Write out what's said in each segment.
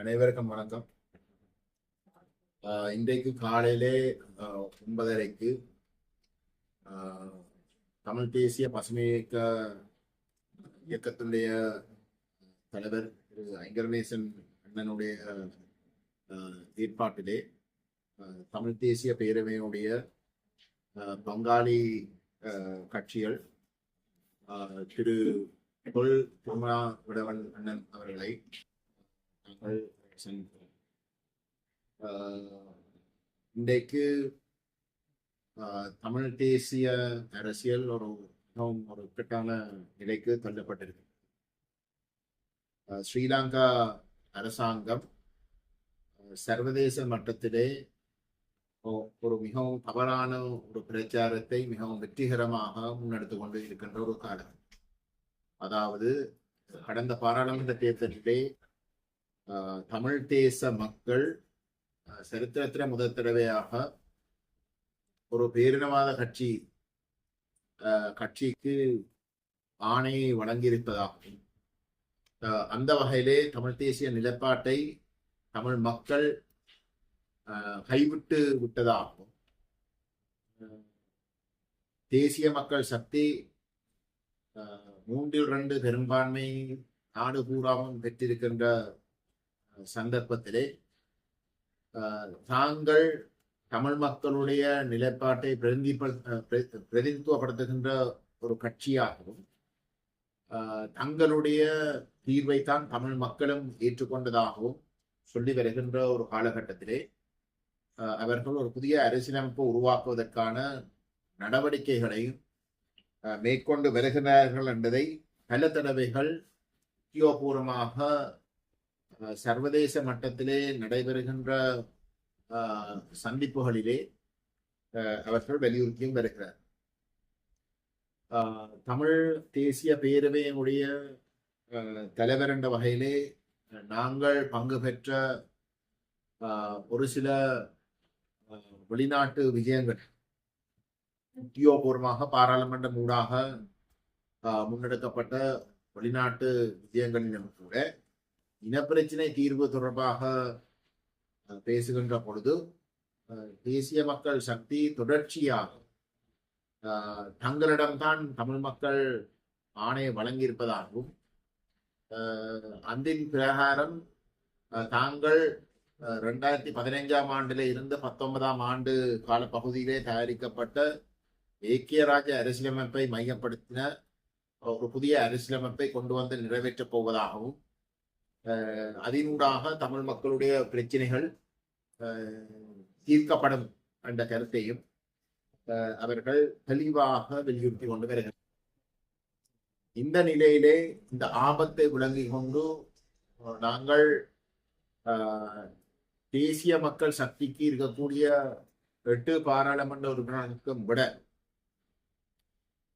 அனைவருக்கும் வணக்கம். இன்றைக்கு காலையிலே ஒன்பதரைக்கு ஆஹ் தமிழ் தேசிய பசுமை இயக்க இயக்கத்தினுடைய தலைவர் திரு ஐங்கரநேசன் அண்ணனுடைய ஆஹ் ஏற்பாட்டிலே தமிழ் தேசிய பேரவையினுடைய பங்காளி ஆஹ் கட்சிகள் ஆஹ் திரு தொல் திருமணா விடவன் அண்ணன் அவர்களை Uh, இன்றைக்கு uh, தமிழ் தேசிய அரசியல் ஒரு மிகவும் ஒரு இக்கட்டான நிலைக்கு தள்ளப்பட்டிருக்கு. Uh, ஸ்ரீலங்கா அரசாங்கம் சர்வதேச மட்டத்திலே ஒரு மிகவும் தவறான ஒரு பிரச்சாரத்தை மிகவும் வெற்றிகரமாக முன்னெடுத்து கொண்டு இருக்கின்ற ஒரு காலம். அதாவது கடந்த பாராளுமன்ற தேர்தலிலே தமிழ் தேச மக்கள் ஆஹ் முதல் தடவையாக ஒரு பேரினவாத கட்சி கட்சிக்கு ஆணையை வழங்கியிருப்பதாகவும் அந்த வகையிலே தமிழ் தேசிய நிலைப்பாட்டை தமிழ் மக்கள் கைவிட்டு விட்டதாகவும் தேசிய மக்கள் சக்தி ஆஹ் மூன்றில் ரெண்டு பெரும்பான்மை நாடு பூராவும் பெற்றிருக்கின்ற சந்தர்ப்பத்திலே ஆஹ் தாங்கள் தமிழ் மக்களுடைய நிலைப்பாட்டை பிரதிநிதிப்ப- பிரதிநிதித்துவப்படுத்துகின்ற ஒரு கட்சியாகவும் ஆஹ் தங்களுடைய தீர்வைத்தான் தமிழ் மக்களும் ஏற்றுக்கொண்டதாகவும் சொல்லி வருகின்ற ஒரு காலகட்டத்திலே ஆஹ் அவர்கள் ஒரு புதிய அரசியலமைப்பை உருவாக்குவதற்கான நடவடிக்கைகளையும் மேற்கொண்டு வருகிறார்கள் என்பதை பல தடவைகள் உத்தியோகபூர்வமாக சர்வதேச மட்டத்திலே நடைபெறுகின்ற சந்திப்புகளிலே அஹ், அவர்கள் வலியுறுத்தியும் வருகிறார். தமிழ் தேசிய பேரவையினுடைய அஹ், தலைவர் என்ற வகையிலே நாங்கள் பங்கு பெற்ற ஒரு சில வெளிநாட்டு விஜயங்கள் உத்தியோகபூர்வமாக பாராளுமன்றம் ஊடாக முன்னெடுக்கப்பட்ட வெளிநாட்டு விஜயங்களிலும் கூட இனப்பிரச்சினை தீர்வு தொடர்பாக பேசுகின்ற பொழுது தேசிய மக்கள் சக்தி தொடர்ச்சியாக தங்களிடம்தான் தமிழ் மக்கள் ஆணையை வழங்கியிருப்பதாகவும் அஹ், பிரகாரம் தாங்கள் ரெண்டாயிரத்தி பதினைஞ்சாம் ஆண்டிலே இருந்து பத்தொன்பதாம் ஆண்டு கால பகுதியிலே தயாரிக்கப்பட்ட ஏக்கிய ராஜ அரசியலமைப்பை மையப்படுத்தின ஒரு புதிய அரசியலமைப்பை கொண்டு வந்து நிறைவேற்றப் போவதாகவும் அதனூடாக தமிழ் மக்களுடைய பிரச்சனைகள் அஹ், தீர்க்கப்படும் என்ற கருத்தையும் அஹ், அவர்கள் தெளிவாக வலியுறுத்தி கொண்டு வருகிறார். இந்த நிலையிலே இந்த ஆபத்தை விளங்கி கொண்டு நாங்கள் அஹ், தேசிய மக்கள் சக்திக்கு இருக்கக்கூடிய எட்டு பாராளுமன்ற உறுப்பினர்களுக்கும் விட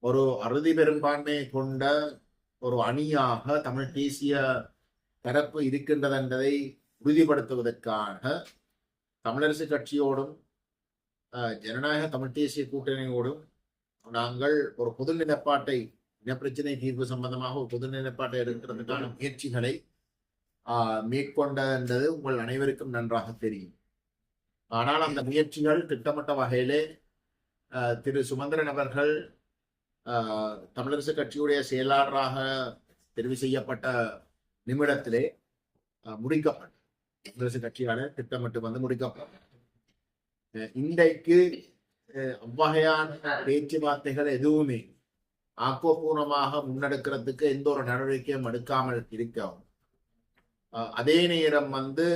ஒரு அறுதி பெரும்பான்மை கொண்ட ஒரு அணியாக தமிழ் தேசிய தரப்பு இருக்கின்றது என்பதை உறுதிப்படுத்துவதற்காக தமிழரசு கட்சியோடும் ஜனநாயக தமிழ் தேசிய கூட்டணியோடும் நாங்கள் ஒரு பொது நிலப்பாட்டை இனப்பிரச்சனை தீர்வு சம்பந்தமாக ஒரு பொது நிலப்பாட்டை எடுக்கிறதுக்கான முயற்சிகளை மேற்கொண்டது மேற்கொண்ட என்பது உங்கள் அனைவருக்கும் நன்றாக தெரியும். ஆனால் அந்த முயற்சிகள் திட்டமிட்ட வகையிலே திரு சுமந்திரன் அவர்கள் தமிழரசு கட்சியுடைய செயலாளராக தெரிவு செய்யப்பட்ட நிமிடத்திலே முடிக்கப்படும். முடிக்கப்பட்டது காங்கிரஸ் கட்சியால திட்டமிட்டு வந்து முடிக்கப்படும். அஹ், இன்றைக்கு அஹ், அவ்வகையான பேச்சுவார்த்தைகள் எதுவுமே ஆக்கப்பூர்வமாக முன்னெடுக்கிறதுக்கு எந்த ஒரு நடவடிக்கையும் எடுக்காமல் இருக்கவும். அதே நேரம் வந்து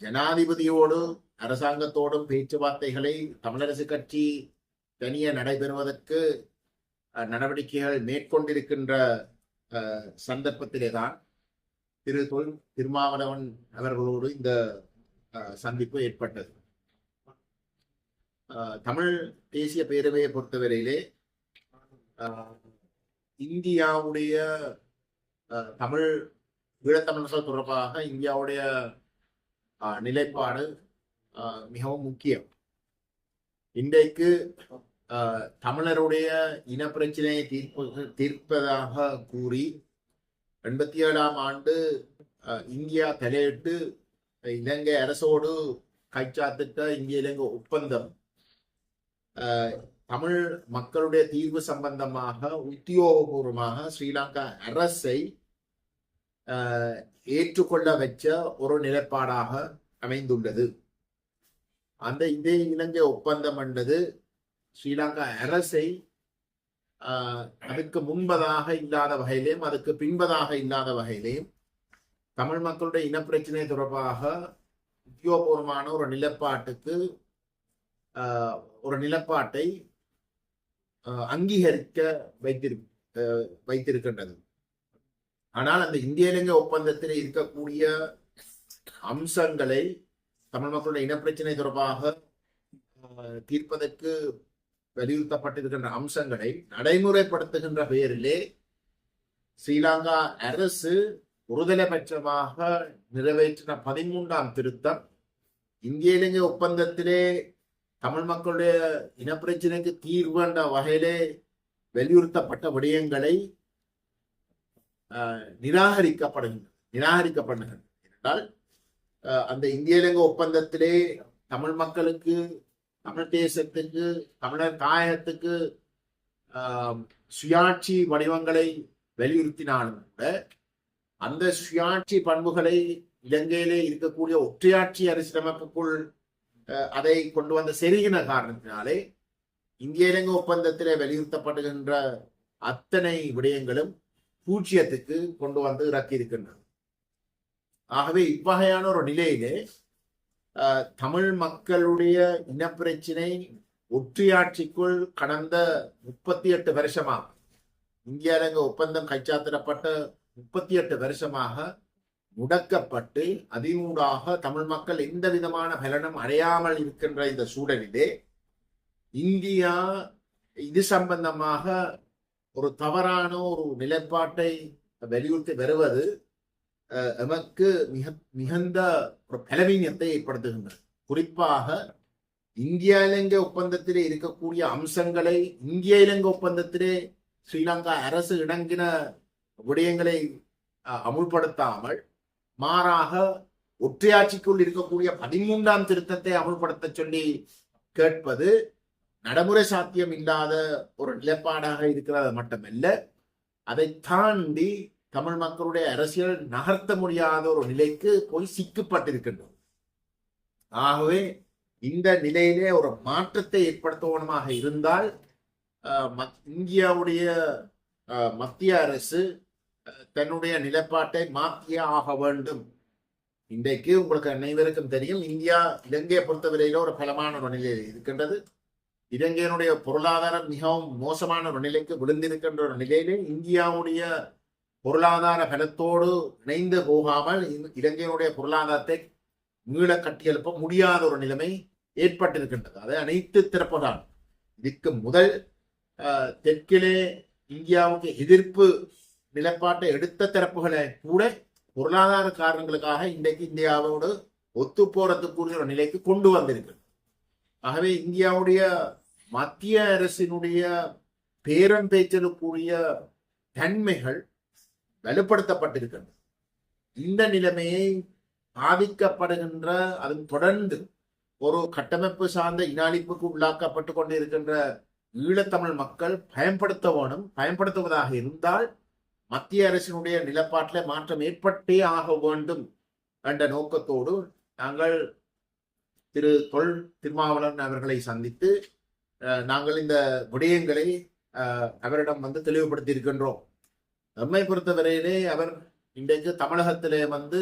ஜனாதிபதியோடு அரசாங்கத்தோடும் பேச்சுவார்த்தைகளை தமிழரசு கட்சி தனியே நடைபெறுவதற்கு அஹ், நடவடிக்கைகள் மேற்கொண்டிருக்கின்ற அஹ், சந்தர்ப்பத்திலே தான் திரு தொல் திருமாவளவன் அவர்களோடு இந்த அஹ், சந்திப்பு ஏற்பட்டது. தமிழ் தேசிய பேரவையை பொறுத்தவரையிலே இந்தியாவுடைய அஹ், தமிழ் ஈழத்தமிழர்கள் தொடர்பாக இந்தியாவுடைய அஹ், நிலைப்பாடு மிகவும் முக்கியம். இன்றைக்கு தமிழருடைய தமிழருடைய இனப்பிரச்சனையை தீர்ப்பு தீர்ப்பதாக கூறி எண்பத்தி ஏழாம் ஆண்டு இந்தியா தலையிட்டு இலங்கை அரசோடு கைச்சாத்திட்ட இந்திய இலங்கை ஒப்பந்தம் தமிழ் மக்களுடைய தீர்வு சம்பந்தமாக உத்தியோகபூர்வமாக ஸ்ரீலங்கா அரசை ஏற்றுக்கொள்ள வச்ச ஒரு நிலைப்பாடாக அமைந்துள்ளது. அந்த இந்திய இலங்கை ஒப்பந்தம் என்றது ஸ்ரீலங்கா அரசை அதுக்கு முன்பதாக இல்லாத வகையிலையும் அதுக்கு பின்பதாக இல்லாத வகையிலையும் தமிழ் மக்களுடைய இனப்பிரச்சனை தொடர்பாக உத்தியோகபூர்வமான ஒரு நிலப்பாட்டுக்கு ஆஹ், ஒரு நிலப்பாட்டை அங்கீகரிக்க வைத்திரு வைத்திருக்கின்றது. ஆனால் அந்த இந்திய இலங்கை ஒப்பந்தத்தில் இருக்கக்கூடிய அம்சங்களை தமிழ் மக்களுடைய இனப்பிரச்சனை தொடர்பாக தீர்ப்பதற்கு வலியுறுத்தப்பட்டிருக்கின்ற அம்சங்களை நடைமுறைப்படுத்துகின்ற பெயரிலே ஸ்ரீலங்கா அரசு ஒருதலைபட்சமாக நிறைவேற்றின பதிமூன்றாம் திருத்தம். இந்திய இலங்கை ஒப்பந்தத்திலே தமிழ் மக்களுடைய இனப்பிரச்சனைக்கு தீர்வு என்ற வகையிலே வலியுறுத்தப்பட்ட விடயங்களை நிராகரிக்கப்படுகின்றன நிராகரிக்கப்படுகின்றன என்றால் அந்த இந்திய இலங்கை ஒப்பந்தத்திலே தமிழ் மக்களுக்கு தமிழ் தேசத்துக்கு தமிழர் தாயகத்துக்கு ஆஹ், சுயாட்சி வடிவங்களை வலியுறுத்தினாலும் கூட அந்த சுயாட்சி பண்புகளை இலங்கையிலே இருக்கக்கூடிய ஒற்றையாட்சி அரசியலமைப்புக்குள் அஹ், அதை கொண்டு வந்த செருகின காரணத்தினாலே இந்திய இலங்கை ஒப்பந்தத்திலே வலியுறுத்தப்படுகின்ற அத்தனை விடயங்களும் பூஜ்ஜியத்துக்கு கொண்டு வந்து இறக்கியிருக்கின்றன. ஆகவே இவ்வகையான ஒரு நிலையிலே தமிழ் மக்களுடைய இனப்பிரச்சினை ஒற்றியாட்சிக்குள் கடந்த முப்பத்தி எட்டு வருஷமாக இந்திய இலங்கை ஒப்பந்தம் கைச்சாத்திடப்பட்ட முப்பத்தி எட்டு வருஷமாக முடக்கப்பட்டு அதினூடாக தமிழ் மக்கள் எந்த விதமான பலனும் அடையாமல் இருக்கின்ற இந்த சூழலிலே இந்தியா இது சம்பந்தமாக ஒரு தவறான ஒரு நிலைப்பாட்டை வலியுறுத்தி வருவது எமக்கு மிக மிகுந்த ஒரு பலவீனத்தை ஏற்படுத்துகின்றது. குறிப்பாக இந்திய இலங்கை ஒப்பந்தத்திலே இருக்கக்கூடிய அம்சங்களை இந்திய இலங்கை ஒப்பந்தத்திலே ஸ்ரீலங்கா அரசு இணங்கின விடயங்களை அஹ், அமுல்படுத்தாமல் மாறாக ஒற்றையாட்சிக்குள் இருக்கக்கூடிய பதிமூன்றாம் திருத்தத்தை அமுல்படுத்த சொல்லி கேட்பது நடைமுறை சாத்தியம் இல்லாத ஒரு நிலைப்பாடாக இருக்கிறது மட்டுமல்ல அதை தாண்டி தமிழ் மக்களுடைய அரசியல் நகர்த்த முடியாத ஒரு நிலைக்கு போய் சிக்கப்பட்டிருக்கின்றோம் ஆகவே இந்த நிலையிலே ஒரு மாற்றத்தை ஏற்படுத்தவனமாக இருந்தால் மத்- இந்தியாவுடைய மத்திய அரசு தன்னுடைய நிலைப்பாட்டை மாற்றியே ஆக வேண்டும். இன்றைக்கு உங்களுக்கு அனைவருக்கும் தெரியும் இந்தியா இலங்கையை பொறுத்தவரையில ஒரு பலமான ஒரு நிலையில் இருக்கின்றது. இலங்கையினுடைய பொருளாதாரம் மிகவும் மோசமான ஒரு நிலைக்கு விழுந்திருக்கின்ற ஒரு நிலையிலே இந்தியாவுடைய பொருளாதார பலத்தோடு இணைந்து போகாமல் இலங்கையினுடைய பொருளாதாரத்தை மீள கட்டியெழுப்ப முடியாத ஒரு நிலைமை ஏற்பட்டிருக்கின்றது. அது அனைத்து திறப்புதான் இதுக்கு முதல் தெற்கிலே இந்தியாவுக்கு எதிர்ப்பு நிலைப்பாட்டை எடுத்த திறப்புகளை கூட பொருளாதார காரணங்களுக்காக இன்றைக்கு இந்தியாவோடு ஒத்து போறதுக்குரிய ஒரு நிலைக்கு கொண்டு வந்திருக்கு ஆகவே இந்தியாவுடைய மத்திய அரசினுடைய பேரம் பேச்சலுக்குரிய தன்மைகள் வலுப்படுத்தப்பட்டிருக்கின்றது. இந்த நிலைமையை பாதிக்கப்படுகின்ற அது தொடர்ந்து ஒரு கட்டமைப்பு சார்ந்த இனாளிப்புக்கு உள்ளாக்கப்பட்டு கொண்டிருக்கின்ற ஈழத்தமிழ் மக்கள் பயன்படுத்த வேணும் பயன்படுத்துவதாக இருந்தால் மத்திய அரசினுடைய நிலப்பாட்டில் மாற்றம் ஏற்பட்டே ஆக வேண்டும் என்ற நோக்கத்தோடு நாங்கள் திரு தொல் திருமாவளவன் அவர்களை சந்தித்து நாங்கள் இந்த விடயங்களை அவரிடம் வந்து தெளிவுபடுத்தி இருக்கின்றோம் நம்மை பொறுத்தவரையிலே அவர் இன்றைக்கு தமிழகத்திலே வந்து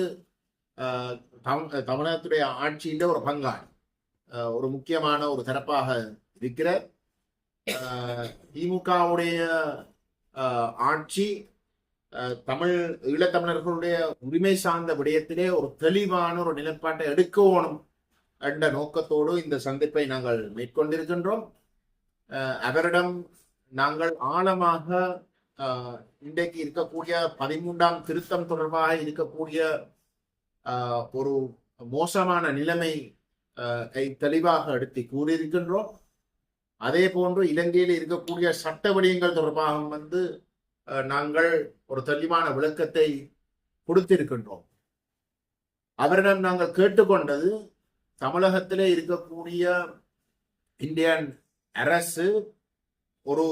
தமிழகத்துடைய ஆட்சியின் ஒரு பங்காளி. ஒரு முக்கியமான ஒரு சிறப்பாக இருக்கிற திமுகவுடைய ஆட்சி தமிழ் ஈழத்தமிழர்களுடைய உரிமை சார்ந்த விடயத்திலே ஒரு தெளிவான ஒரு நிலைப்பாட்டை எடுக்கணும் என்ற நோக்கத்தோடு இந்த சந்திப்பை நாங்கள் மேற்கொண்டிருக்கின்றோம். அவரிடம் நாங்கள் ஆழமாக இன்றைக்கு இருக்கக்கூடிய பதிமூன்றாம் திருத்தம் தொடர்பாக இருக்கக்கூடிய ஒரு மோசமான நிலைமை தெளிவாக எடுத்து கூறியிருக்கின்றோம். அதே போன்று இலங்கையில் இருக்கக்கூடிய சட்ட விடயங்கள் தொடர்பாக வந்து நாங்கள் ஒரு தெளிவான விளக்கத்தை கொடுத்திருக்கின்றோம். அவரிடம் நாங்கள் கேட்டுக்கொண்டது தமிழகத்திலே இருக்கக்கூடிய இந்தியன் அரசு ஒரு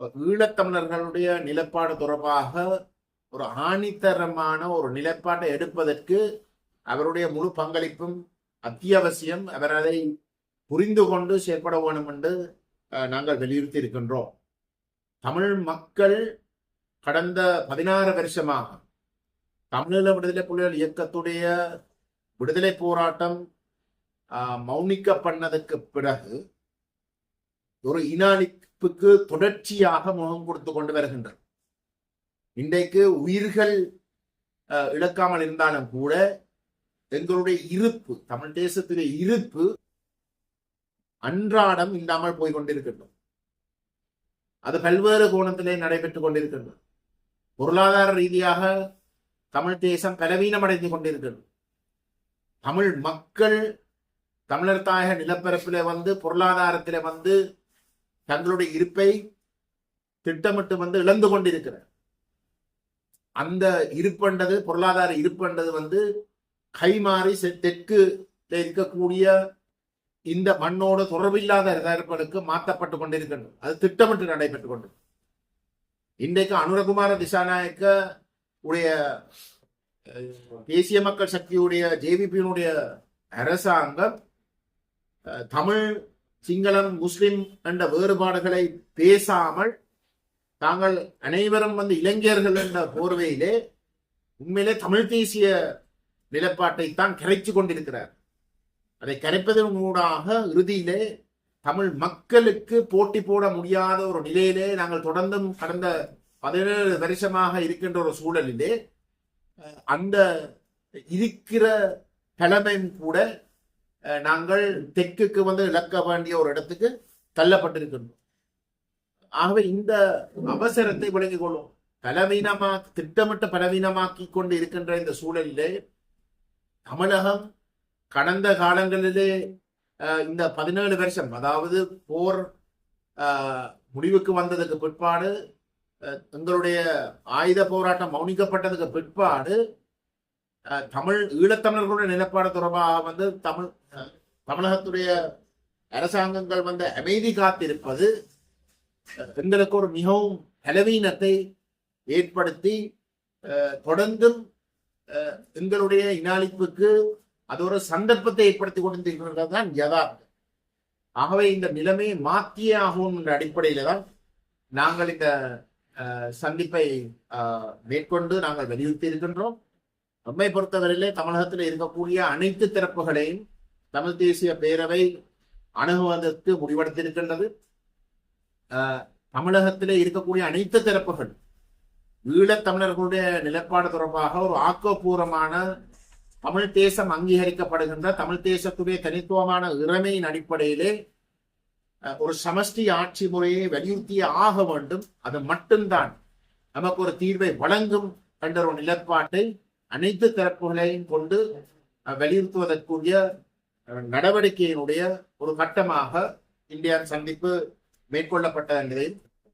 ஈழத்தமிழர்களுடைய நிலப்பாடு தொடர்பாக ஒரு ஆணித்தரமான ஒரு நிலைப்பாட்டை எடுப்பதற்கு அவருடைய முழு பங்களிப்பும் அத்தியாவசியம் அவர் அதை புரிந்து கொண்டு செயற்பட வேண்டும் என்று நாங்கள் வலியுறுத்தி இருக்கின்றோம். தமிழ் மக்கள் கடந்த பதினாறு வருஷமாக தமிழீழ விடுதலை புலிகள் இயக்கத்துடைய விடுதலை போராட்டம் மௌனிக்க மௌனிக்கப்பட்டதற்கு பிறகு ஒரு இன உயிர்ப்புக்கு தொடர்ச்சியாக முகம் கொடுத்து கொண்டு வருகின்றது இன்றைக்கு உயிர்கள் இழக்காமல் இருந்தாலும் கூட எங்களுடைய இருப்பு தமிழ் தேசத்திலே இருப்பு அன்றாடம் இல்லாமல் போய் கொண்டிருக்கின்றோம் அது பல்வேறு கோணத்திலே நடைபெற்றுக் கொண்டிருக்கின்றது. பொருளாதார ரீதியாக தமிழ் தேசம் பலவீனமடைந்து கொண்டிருக்கிறது தமிழ் மக்கள் தமிழர் தாயக நிலப்பரப்பிலே வந்து பொருளாதாரத்திலே வந்து தங்களுடைய இருப்பை திட்டமிட்டு வந்து இழந்து கொண்டிருக்கிறார். அந்த இருப்புன்றது பொருளாதார இருப்புன்றது வந்து கைமாறி செ- தெற்கு இருக்கக்கூடிய இந்த மண்ணோட தொடர்பில்லாத தயாரிப்புகளுக்கு மாற்றப்பட்டு கொண்டிருக்கின்றது. அது திட்டமிட்டு நடைபெற்றுக் கொண்டு. இன்றைக்கு அனுரகுமார திசாநாயக்க உடைய அஹ், தேசிய மக்கள் சக்தியுடைய ஜேவிபியினுடைய அரசாங்கம் அஹ், தமிழ் சிங்களம் முஸ்லிம் என்ற வேறுபாடுகளை பேசாமல் தாங்கள் அனைவரும் வந்து இளைஞர்கள் என்ற போர்வையிலே உண்மையிலே தமிழ் தேசிய நிலப்பாட்டை தான் கரைச்சு கொண்டிருக்கிறார். அதை கரைப்பதன் ஊடாக இறுதியிலே தமிழ் மக்களுக்கு போட்டி போட முடியாத ஒரு நிலையிலே நாங்கள் தொடர்ந்தும் கடந்த பதினேழு வருஷமாக இருக்கின்ற ஒரு சூழலிலே அந்த இருக்கிற தலைமையும் கூட நாங்கள் தெற்குக்கு வந்து இழக்க வேண்டிய ஒரு இடத்துக்கு தள்ளப்பட்டிருக்கின்றோம் ஆகவே இந்த அவசரத்தை விளங்கிக் கொள்ளும். பலவீனமா திட்டமிட்ட பலவீனமாக்கி கொண்டு இருக்கின்ற இந்த சூழலிலே தமிழகம் கடந்த காலங்களிலே இந்த பதினேழு வருஷம் அதாவது போர் முடிவுக்கு வந்ததுக்கு பிற்பாடு எங்களுடைய ஆயுத போராட்டம் மௌனிக்கப்பட்டதுக்கு பிற்பாடு தமிழ் ஈழத்தமிழர்களுடைய நிலப்பாடு தொடர்பாக வந்து தமிழ் தமிழகத்துடைய அரசாங்கங்கள் வந்து அமைதி காத்திருப்பது பெண்களுக்கு எங்களுக்கு ஒரு மிகவும் பலவீனத்தை ஏற்படுத்தி அஹ், தொடர்ந்தும் அஹ், எங்களுடைய இனாளிப்புக்கு அது ஒரு சந்தர்ப்பத்தை ஏற்படுத்தி கொண்டிருக்கிறது தான் யதார்த்தம். ஆகவே இந்த நிலைமையை மாற்றியே ஆகும் என்ற அடிப்படையில தான் நாங்கள் இந்த சந்திப்பை மேற்கொண்டு நாங்கள் வலியுறுத்தி இருக்கின்றோம். நம்மை பொறுத்தவரையிலே தமிழகத்தில் இருக்கக்கூடிய அனைத்து தரப்புகளையும் தமிழ் தேசிய பேரவை அணுகுவதற்கு முடிவெடுத்திருக்கின்றது. தமிழகத்திலே இருக்கக்கூடிய அனைத்து தரப்புகள் ஈழத் தமிழர்களுடைய நிலைப்பாடு தொடர்பாக ஒரு ஆக்கப்பூர்வமான தமிழ் தேசம் அங்கீகரிக்கப்படுகின்ற தமிழ் தேசத்துடைய தனித்துவமான இறைமையின் அடிப்படையிலே அஹ், ஒரு சமஷ்டி ஆட்சி முறையை வலியுறுத்தியே ஆக வேண்டும். அது மட்டும்தான் நமக்கு ஒரு தீர்வை வழங்கும் என்ற ஒரு நிலப்பாட்டை அனைத்து தரப்புகளையும் கொண்டு வலியுறுத்துவதற்குரிய நடவடிக்கையினுடைய ஒரு கட்டமாக இந்தியா சந்திப்பு மேற்கொள்ளப்பட்ட என்பதை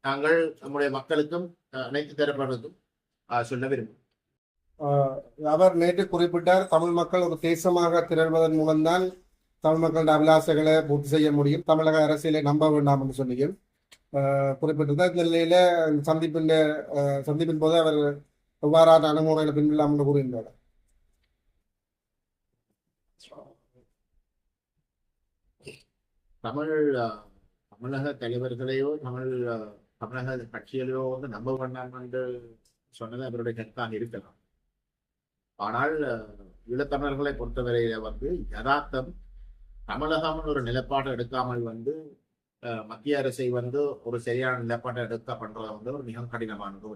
நாங்கள் நம்முடைய மக்களுக்கும் அஹ், அனைத்து தரப்பினருக்கும் சொல்ல விரும்புகிறோம். ஆஹ் அவர் நேற்று குறிப்பிட்டார் தமிழ் மக்கள் ஒரு தேசமாக திரள்வதன் மூலம்தான் தமிழ் மக்களின் அபிலாசைகளை பூர்த்தி செய்ய முடியும். தமிழக அரசியலை நம்ப வேண்டாம் என்று சொன்னியும் ஆஹ் குறிப்பிட்டிருந்தார். இந்த நிலையில சந்திப்பின் ஆஹ் சந்திப்பின் போது அவர் எவ்வாறான அணுகுமுறைகளை பின்பற்றலாம் என்று கூறுகின்றார் தமிழ் தமிழக தலைவர்களையோ தமிழ் தமிழக கட்சிகளையோ வந்து நம்ப வேண்டாம் என்று சொன்னது அவருடைய கருத்தாக இருக்கலாம். ஆனால் ஈழத்தமிழர்களை பொறுத்தவரையில வந்து யதார்த்தம் தமிழகம் ஒரு நிலைப்பாடு எடுக்காமல் வந்து மத்திய அரசை வந்து ஒரு சரியான நிலைப்பாட்டை எடுக்க பண்றது வந்து ஒரு மிக கடினமானது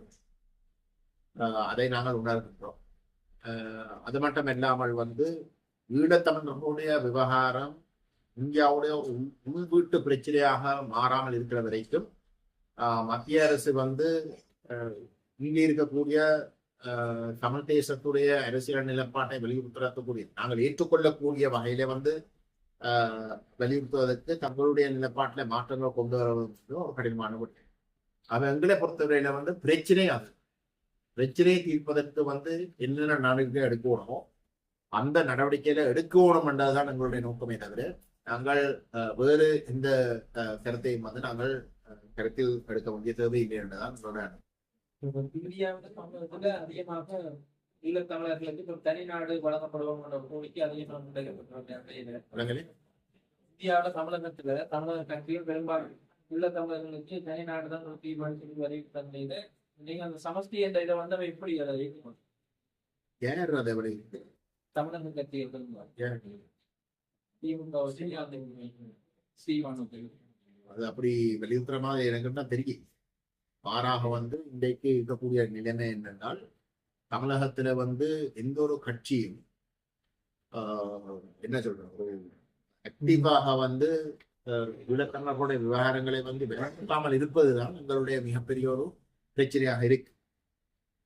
அதை நாங்கள் உணர்கின்றோம். அது மட்டும் இல்லாமல் வந்து ஈழத்தமிழர்களுடைய விவகாரம் இந்தியாவுடைய உள்- வீட்டு பிரச்சனையாக மாறாமல் இருக்கிற வரைக்கும் மத்திய அரசு வந்து இங்கே இருக்கக்கூடிய தமிழ் தேசத்துடைய அரசியல் நிலப்பாட்டை வலியுறுத்தக்கூடிய நாங்கள் ஏற்றுக்கொள்ளக்கூடிய வகையில வந்து வலியுறுத்துவதற்கு தங்களுடைய நிலப்பாட்டில் மாற்றங்கள் கொண்டு வருவதற்கு ஒரு கடினமான ஒன்று. அவன் எங்களை பொறுத்தவரையில வந்து பிரச்சனை அது. பிரச்சனையை தீர்ப்பதற்கு வந்து என்னென்ன நடவடிக்கை எடுக்கணுமோ அந்த நடவடிக்கையில எடுக்கணும் என்றதுதான் எங்களுடைய நோக்கமே தவிர நாங்கள் வேறு எந்த அஹ், கருத்தையும் வந்து நாங்கள் கருத்தில் எடுக்க வேண்டிய தேவையில்லை என்றுதான் எங்களுடைய இந்தியாவில் அதிகமாக ஈழத்தமிழர்களுக்கு ஒரு தனிநாடு வழங்கப்படுவோங்கிற கோரிக்கை அதிகமாக. இந்தியாவில் தமிழகத்துல தமிழக கட்சியில் பெரும்பாலும் ஈழத்தமிழர்களுக்கு தனிநாடு தான் ஒரு தீர்மானித்து வரைவிட்ட நிலையில நீங்க அந்த சமஷ்டி என்ற இதை வந்து அவன் எப்படி அதை யார் அதை தமிழக கட்சிகள் யார்? திமுக சீமானு அது அப்படி வெளியுறமா எனக்குன்னா தெரியும் மாறாக வந்து இன்றைக்கு இருக்கக்கூடிய நிலைமை என்னென்றால் தமிழகத்துல வந்து எந்த ஒரு கட்சியும் ஆஹ், என்ன சொல்றது ஒரு ஆக்டிவாக வந்து ஈழத்தமிழர்களுடைய விவகாரங்களை வந்து விளக்காமல் இருப்பதுதான் எங்களுடைய மிகப்பெரிய ஒரு பிரச்சனையாக இருக்கு.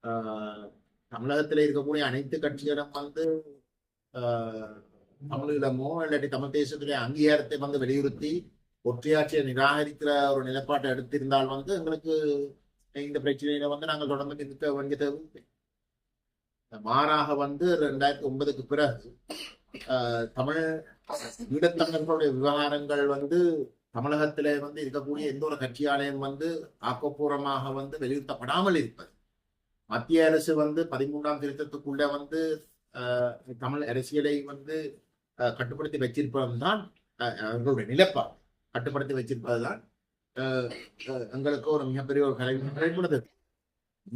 ஆஹ், தமிழகத்துல இருக்கக்கூடிய அனைத்து கட்சிகளும் வந்து ஆஹ், தமிழீழமோ இல்லாட்டி தமிழ் தேசத்துடைய அங்கீகாரத்தை வந்து வலியுறுத்தி ஒற்றையாட்சியை நிராகரிக்கிற ஒரு நிலைப்பாட்டை எடுத்திருந்தால் வந்து எங்களுக்கு இந்த பிரச்சனையில வந்து நாங்கள் தொடர்ந்து நிற்க வேண்டிய தேவை மாறாக வந்து ரெண்டாயிரத்தி ஒன்பதுக்கு பிறகு ஆஹ், தமிழ் ஈழத்தமிழர்களுடைய விவகாரங்கள் வந்து தமிழகத்திலே வந்து இருக்கக்கூடிய எந்த ஒரு கட்சியாலையும் வந்து ஆக்கப்பூர்வமாக வந்து வலியுறுத்தப்படாமல் இருப்பது. மத்திய அரசு வந்து பதிமூன்றாம் திருத்தத்துக்குள்ள வந்து ஆஹ், தமிழ் அரசியலை வந்து கட்டுப்படுத்தி வச்சிருப்பதுதான் ஆஹ், அவர்களுடைய நிலப்பா கட்டுப்படுத்தி வச்சிருப்பதுதான் ஆஹ், எங்களுக்கு ஒரு மிகப்பெரிய ஒரு கலை கலைப்படுது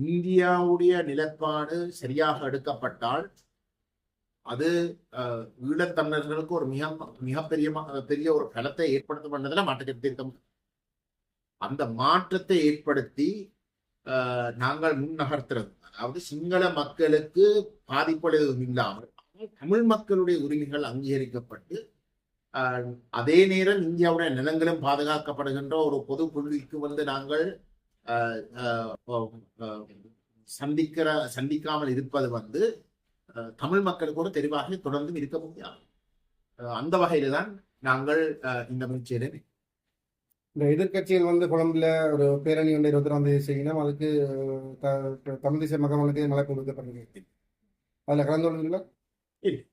இந்தியாவுடைய நிலப்பாடு சரியாக எடுக்கப்பட்டால் அது ஈழத்தமிழர்களுக்கு ஒரு மிக மிகப்பெரிய பெரிய ஒரு பலத்தை ஏற்படுத்தும் பண்ணதுல மாற்றத்தை இருக்க அந்த மாற்றத்தை ஏற்படுத்தி ஆஹ், நாங்கள் முன் நகர்த்துறது. அதாவது சிங்கள மக்களுக்கு பாதிப்பு இல்லாமல் தமிழ் மக்களுடைய உரிமைகள் அங்கீகரிக்கப்பட்டு அதே நேரம் இந்தியாவுடைய நிலங்களும் பாதுகாக்கப்படுகின்ற ஒரு பொது புள்ளிக்கு வந்து நாங்கள் சந்திக்கிற சந்திக்காமல் இருப்பது வந்து தமிழ் மக்களுக்கு ஒரு தெளிவாக தொடர்ந்து இருக்க முடியாது. அந்த வகையில தான் நாங்கள் இந்த முயற்சியிலே இந்த எதிர்கட்சிகள் வந்து கொழும்புல ஒரு பேரணி ஒன்று இருபத்தி தேதி செய்யணும். அதுக்கு த- தமிழ் தேசிய மக்களுக்கு அழைப்பு விடுக்கப்பட்டிருக்கு அதில் கலந்து கொள்வீங்களா İlk